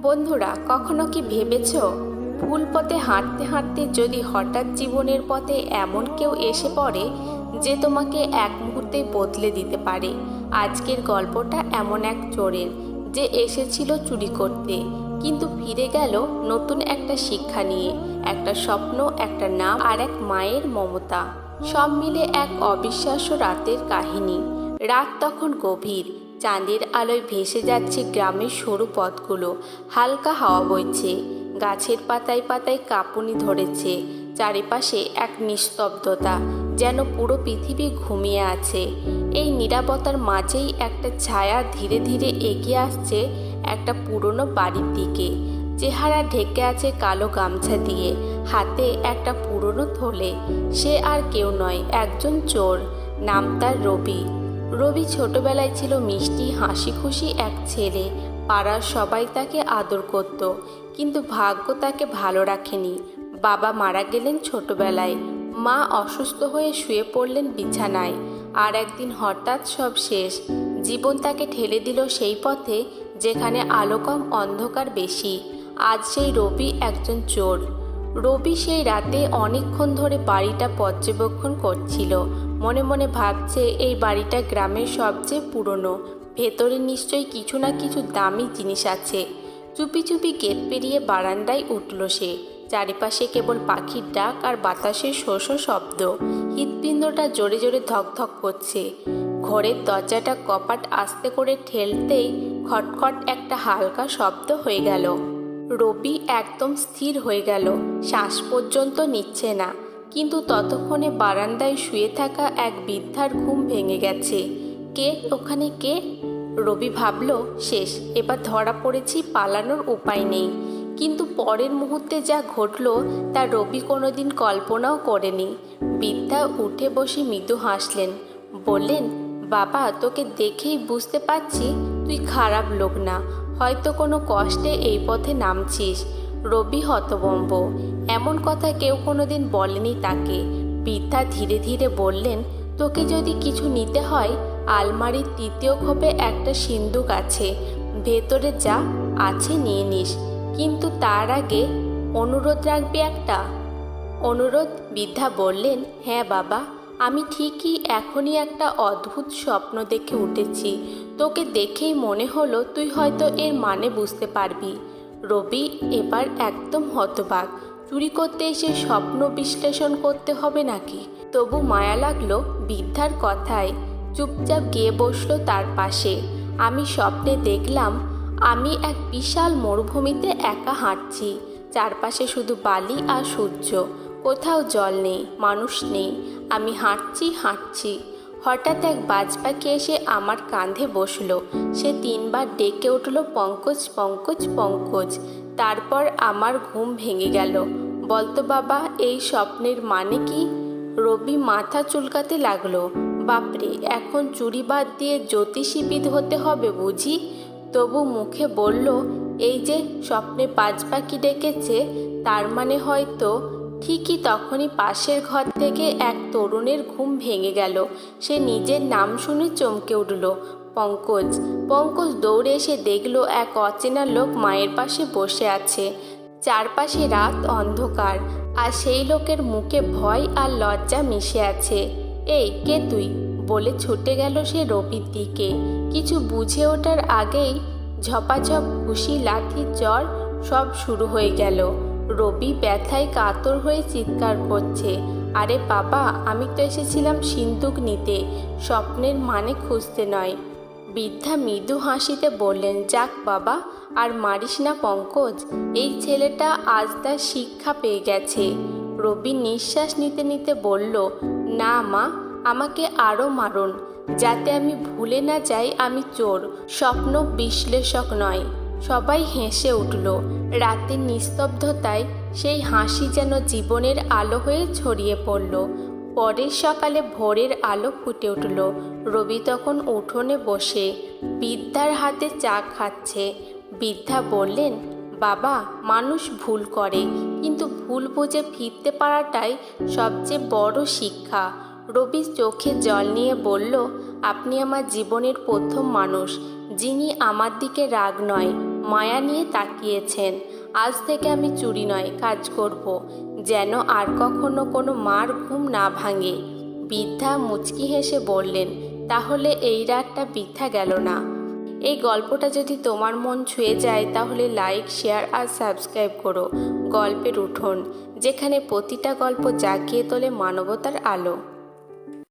বন্ধুরা, কখনো কি ভেবেছ ভুল পথে হাঁটতে হাঁটতে যদি হঠাৎ জীবনের পথে এমন কেউ এসে পড়ে যে তোমাকে এক মুহূর্তে বদলে দিতে পারে? আজকের গল্পটা এমন এক চোরের যে এসেছিল চুরি করতে, কিন্তু ফিরে গেল নতুন একটা শিক্ষা নিয়ে, একটা স্বপ্ন, একটা নাম আর এক মায়ের মমতা। সব মিলে এক অবিশ্বাস্য রাতের কাহিনী। রাত তখন গভীর। চাঁদের আলোয় ভেসে যাচ্ছে গ্রামের সরু পথগুলো। হালকা হাওয়া বইছে। গাছের পাতায় পাতায় কাঁপুনি ধরেছে। চারিপাশে এক নিস্তব্ধতা, যেন পুরো পৃথিবী ঘুমিয়ে আছে। এই নিরাপত্তার মাঝেই একটা ছায়া ধীরে ধীরে এগিয়ে আসছে একটা পুরনো বাড়ির দিকে। চেহারা ঢেকে আছে কালো গামছা দিয়ে, হাতে একটা পুরনো থলে। সে আর কেউ নয়, একজন চোর। নাম তার রবি। রবি ছোটবেলায় ছিল মিষ্টি হাসি খুশি এক ছেলে। পাড়ার সবাই তাকে আদর করত, কিন্তু ভাগ্য তাকে ভালো রাখেনি। বাবা মারা গেলেন ছোটবেলায়। মা অসুস্থ হয়ে শুয়ে পড়লেন বিছানায়। আর একদিন হঠাৎ সব শেষ। জীবন তাকে ঠেলে দিল সেই পথে, যেখানে আলো কম, অন্ধকার বেশি। আজ সেই রবি একজন চোর। রবি সেই রাতে অনেকক্ষণ ধরে বাড়িটা পর্যবেক্ষণ করছিল। মনে মনে ভাবছে এই বাড়িটা গ্রামের সবচেয়ে পুরনো। ভেতরে নিশ্চয়ই কিছু না কিছু দামি জিনিস আছে। চুপি চুপি গেট পেরিয়ে বারান্দায় উঠল সে। চারিপাশে কেবল পাখির ডাক আর বাতাসের শোষ শব্দ। হৃৎপিণ্ডটা জোরে জোরে ধকধক করছে। ঘরের দরজাটা কপাট আস্তে করে ঠেলতেই খটখট একটা হালকা শব্দ হয়ে গেল। রবি একদম স্থির হয়ে গেল। শ্বাস পর্যন্ত নিচ্ছে না। কিন্তু ততক্ষণে বারান্দায় শুয়ে থাকা এক বৃদ্ধার ঘুম ভেঙে গেছে। কে? ওখানে কে? রবি ভাবল, শেষ, এবার ধরা পড়েছি, পালানোর উপায় নেই। কিন্তু পরের মুহূর্তে যা ঘটল, তা রবি কোনোদিন কল্পনাও করেনি। বৃদ্ধা উঠে বসে মৃদু হাসলেন, বললেন, বাবা, তোকে দেখেই বুঝতে পারছি, তুই খারাপ লোক না। হয়তো কোনো কষ্টে এই পথে নামছিস। রবি হতবম্ব এমন কথা কেউ কোনোদিন বলেনি তাকে। বৃদ্ধা ধীরে ধীরে বললেন, তোকে যদি কিছু নিতে হয়, আলমারির তৃতীয় খোপে একটা সিন্দুক আছে। ভেতরে যা আছে নিয়ে নিস। কিন্তু তার আগে অনুরোধ রাখবি একটা। অনুরোধ বৃদ্ধা বললেন হ্যাঁ বাবা, আমি ঠিকই এখনই একটা অদ্ভুত স্বপ্ন দেখে উঠেছি। তোকে দেখেই মনে হলো তুই হয়তো এর মানে বুঝতে পারবি। রবি এবার একদম হতবাক। চুরি করতে এসে স্বপ্ন বিশ্লেষণ করতে হবে নাকি? তবু মায়া লাগল বৃদ্ধার কথায়। চুপচাপ গিয়ে বসল তার পাশে। আমি স্বপ্নে দেখলাম, আমি এক বিশাল মরুভূমিতে একা হাঁটছি। চারপাশে শুধু বালি আর সূর্য। কোথাও জল নেই, মানুষ নেই। আমি হাঁটছি হাঁটছি। হঠাৎ এক বাজ পাখি এসে আমার কাঁধে বসল। সে তিনবার ডেকে উঠল পঙ্কজ পঙ্কজ পঙ্কজ। তারপর আমার ঘুম ভেঙে গেল। বলতো, বাবা, এই স্বপ্নের মানে কি? রবি মাথা চুলকাতে লাগল। বাপরে, এখন চুরি বাদ দিয়ে জ্যোতিষীবিদ হতে হবে বুঝি? তবু মুখে বলল, এই যে স্বপ্নে পাঁচ পাখি ডেকেছে, তার মানে হয়তো ঠিকই তখনই পাশের ঘর থেকে এক তরুণের ঘুম ভেঙে গেল। সে নিজের নাম শুনে চমকে উঠল। পঙ্কজ। পঙ্কজ দৌড়ে এসে দেখল এক অচেনা লোক মায়ের পাশে বসে আছে। চারপাশে রাত অন্ধকার, আর সেই লোকের মুখে ভয় আর লজ্জা মিশে আছে। এই, কে তুই? বলে ছুটে গেল সে রবির দিকে। কিছু বুঝে ওঠার আগেই ঝপাঝপ খুশি লাঠি জ্বর সব শুরু হয়ে গেল। রবি ব্যথায় কাতর হয়ে চিৎকার করছে, আরে বাবা, আমি তো এসেছিলাম সিন্দুক নিতে। স্বপ্নের মানে খুঁজতে নয়। বৃদ্ধা মৃদু হাসিতে বললেন, যাক বাবা, আর মারিস না পঙ্কজ, এই ছেলেটা আজ তার শিক্ষা পেয়ে গেছে। রবি নিঃশ্বাস নিতে নিতে বলল, না মা, আমাকে আরও মারুন, যাতে আমি ভুলে না যাই আমি চোর, স্বপ্ন বিশ্লেষক নয়। সবাই হেসে উঠল। রাতের নিস্তব্ধতায় সেই হাসি যেন জীবনের আলো হয়ে ছড়িয়ে পড়ল। পরের সকালে ভোরের আলো ফুটে উঠল। রবি তখন উঠোনে বসে বৃদ্ধার হাতে চা খাচ্ছে। বৃদ্ধা বললেন, বাবা, মানুষ ভুল করে, কিন্তু ভুল বুঝে ফিরতে পারাটাই সবচেয়ে বড় শিক্ষা। রবি চোখে জল নিয়ে বলল, আপনি আমার জীবনের প্রথম মানুষ, যিনি আমার দিকে রাগ নয়, মায়া নিয়ে তাকিয়েছেন। আজ থেকে আমি চুরি নয়, কাজ করব, যেন আর কখনো কোনো মার ঘুম না ভাঙে। বৃদ্ধা মুচকি হেসে বললেন, তাহলে এই রাতটা বৃদ্ধা গেল না। এই গল্পটা যদি তোমার মন ছুঁয়ে যায়, তাহলে লাইক শেয়ার আর সাবস্ক্রাইব করো। গল্পের উঠোন, যেখানে প্রতিটা গল্প জাগিয়ে তোলে মানবতার আলো।